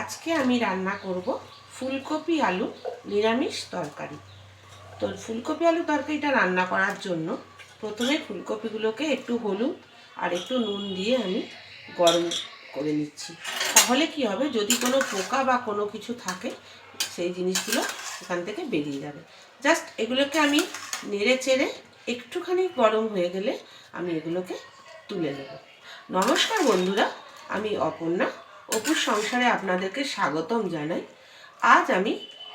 আজকে আমি রান্না করব ফুলকপি আলু নিরামিষ তরকারি। তো ফুলকপি আলু তরকারিটা রান্না করার জন্য প্রথমে ফুলকপিগুলোকে একটু হলুদ আর একটু নুন দিয়ে আমি গরম করে নিচ্ছি। তাহলে কি হবে? যদি কোনো পোকা বা কোনো কিছু থাকে, সেই জিনিসগুলো এখান থেকে বেরিয়ে যাবে। জাস্ট এগুলোকে আমি নেড়ে চেড়ে একটুখানি গরম হয়ে গেলে আমি এগুলোকে তুলে নেব। নমস্কার বন্ধুরা, আমি অপর্ণা। অপুর সংসারে আপনাদেরকে স্বাগতম জানাই। আজ আমি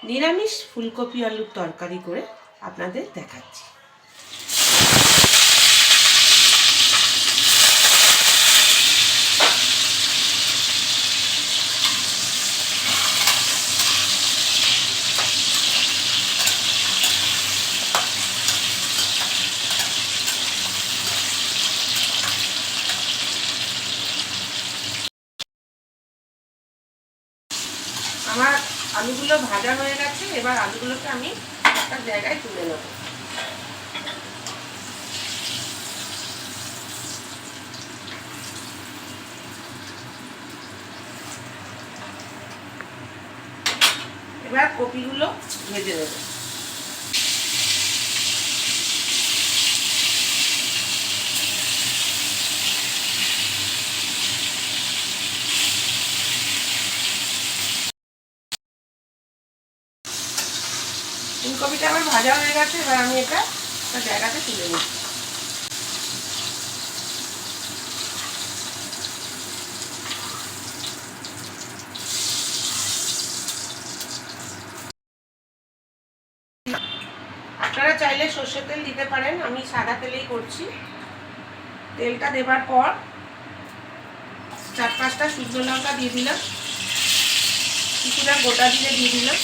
নিরামিষ ফুলকপি আলুর তরকারি করে আপনাদের দেখাচ্ছি আমার আলুগুলো ভাজা হয়ে গেছে, এবার আলুগুলোকে আমি একটা জায়গায় তুলে নেব। এবার কপিগুলো ভেজে নেব। ফুলকপিটা আমার ভাজা হয়ে গেছে, এবার আমি এটা জায়গাতে তুলে নিচ্ছি। আপনারা চাইলে সর্ষের তেল দিতে পারেন, আমি সাদা তেলেই করছি। তেলটা দেবার পর চার পাঁচটা শুকনো লঙ্কা দিয়ে দিলাম। কিছুটা গোটা দিয়ে দিয়ে দিলাম।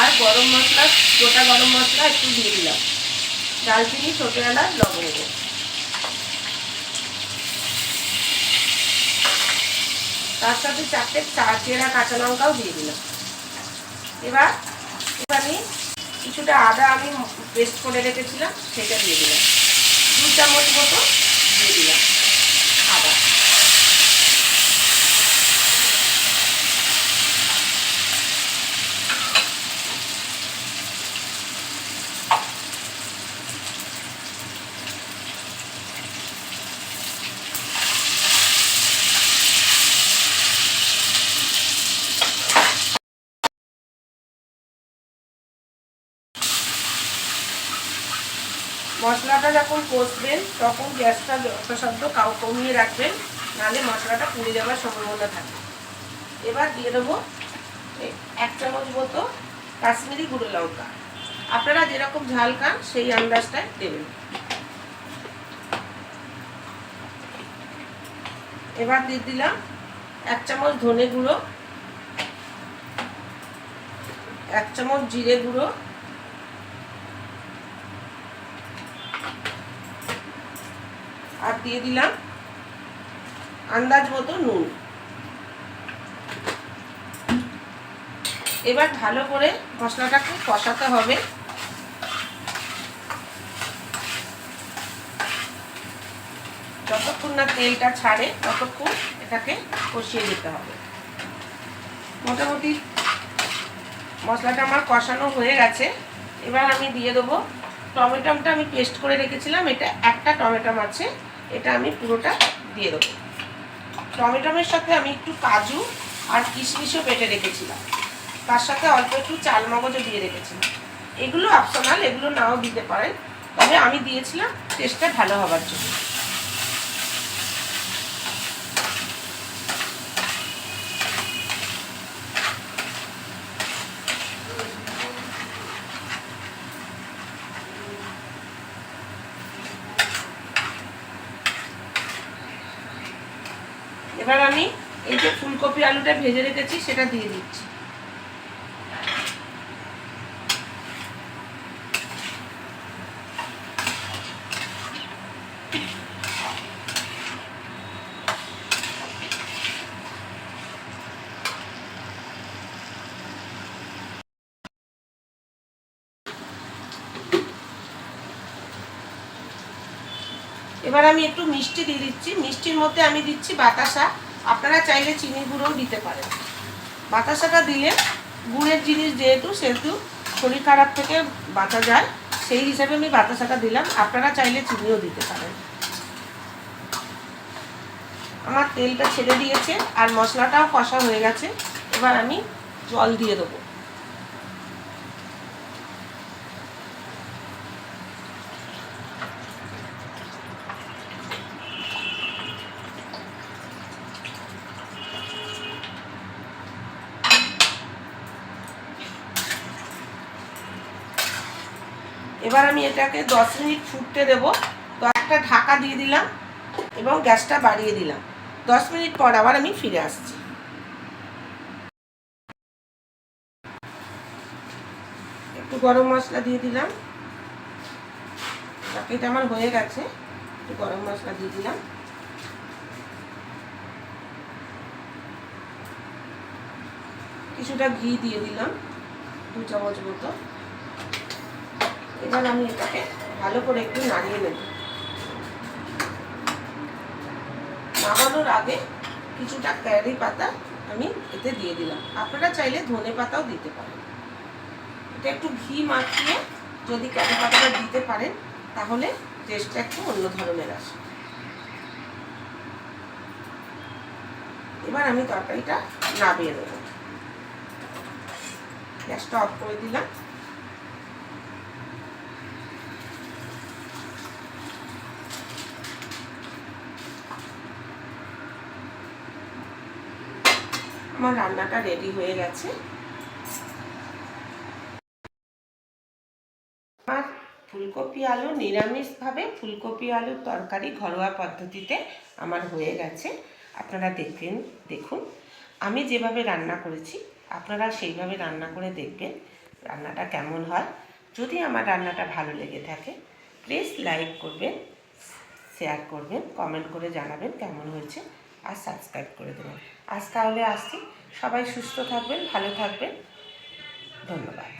আর গরম মশলা, গোটা গরম মশলা একটু দিয়ে দিলাম। দালচিনি ছোটো এলাচ, লবঙ্গ। তার সাথে চারটে চা চেরা কাঁচা লঙ্কাও দিয়ে দিলাম। এবার এবার আমি কিছুটা আদা আমি পেস্ট করে রেখেছিলাম, সেটা দিয়ে দিলাম। দু চামচ মতো দিয়ে দিলাম আদা মশলাটা যখন কষবেন, তখন গ্যাসটা যথাসাধ্য কাউ কমিয়ে রাখবেন, নাহলে মশলাটা পুড়ে যাওয়ার সম্ভাবনা থাকে। এবার দিয়ে দেবো এক চামচ মতো কাশ্মীরি গুঁড়ো লঙ্কা। আপনারা যেরকম ঝাল খান, সেই আন্দাজটায় দেবেন। এবার দিয়ে দিলাম এক চামচ ধনে গুঁড়ো, এক চামচ জিরে গুঁড়ো আর দিয়ে দিলাম। আন্দাজ মতো নুন। এবার ভালো করে মশলাটাকে কষাতে হবে। যতক্ষণ না তেলটা ছাড়ে, ততক্ষণ এটাকে কষিয়ে দিতে হবে। মোটামুটি মশলাটা আমার কষানো হয়ে গেছে। এবার আমি দিয়ে দেবো টমেটোমটা আমি পেস্ট করে রেখেছিলাম। এটা একটা টমেটম আছে। এটা আমি পুরোটা দিয়ে দেবো। টমেটোমের সাথে আমি একটু কাজু আর কিশমিশও বেটে রেখেছিলাম। তার সাথে অল্প একটু চাল মগজও দিয়ে রেখেছিলাম। এগুলো অপশনাল এগুলো নাও দিতে পারেন। তবে আমি দিয়েছিলাম টেস্টটা ভালো হবার জন্য। এবার আমি এই যে ফুলকপি আলুটা ভেজে রেখেছি সেটা দিয়ে দিচ্ছি। এবার আমি একটু মিষ্টি দিয়ে দিচ্ছি। মিষ্টির মধ্যে আমি দিচ্ছি বাতাসা। আপনারা চাইলে চিনি গুঁড়োও দিতে পারেন। বাতাসাটা দিলে গুড়ের জিনিস যেহেতু, সেহেতু শরীর খারাপ থেকে বাঁচা যায়। সেই হিসাবে আমি বাতাসাটা দিলাম। আপনারা চাইলে চিনিও দিতে পারেন। আমার তেলটা ছেড়ে দিয়েছে আর মশলাটাও কষা হয়ে গেছে। এবার আমি জল দিয়ে দেবো। এবার আমি এটাকে দশ মিনিট ফুটতে দেব। তো একটা ঢাকা দিয়ে দিলাম এবং গ্যাসটা বাড়িয়ে দিলাম। দশ মিনিট পর আবার আমি ফিরে আসছি। একটু গরম মশলা দিয়ে দিলাম। তরকারিটা আমার হয়ে গেছে। একটু গরম মশলা দিয়ে দিলাম। কিছুটা ঘি দিয়ে দিলাম, দু চামচ মতো। এবার আমি এটাকে ভালো করে একটু নাড়িয়ে নেব। নামানোর আগে কিছুটা ক্যারি পাতা আমি এতে দিয়ে দিলাম। আপনারা চাইলে ধনে পাতাও দিতে পারেন। এটা একটু ঘি মাখিয়ে যদি ক্যারি পাতাটা দিতে পারেন, তাহলে টেস্টটা একটু অন্য ধরনের আসে। এবার আমি তরকারিটা নামিয়ে দেবো গ্যাসটা অফ করে দিলাম। আমার রান্নাটা রেডি হয়ে গেছে। আমার ফুলকপি আলু নিরামিষভাবে ফুলকপি আলুর তরকারি ঘরোয়া পদ্ধতিতে আমার হয়ে গেছে। আপনারা দেখবেন, দেখুন। আমি যেভাবে রান্না করেছি, আপনারা সেইভাবে রান্না করে দেখবেন রান্নাটা কেমন হয়। যদি আমার রান্নাটা ভালো লেগে থাকে প্লিজ লাইক করবেন শেয়ার করবেন কমেন্ট করে জানাবেন কেমন হয়েছে। আর সাবস্ক্রাইব করে দেবেন। আজ তাহলে আসছি। সবাই সুস্থ থাকবেন ভালো থাকবেন। ধন্যবাদ।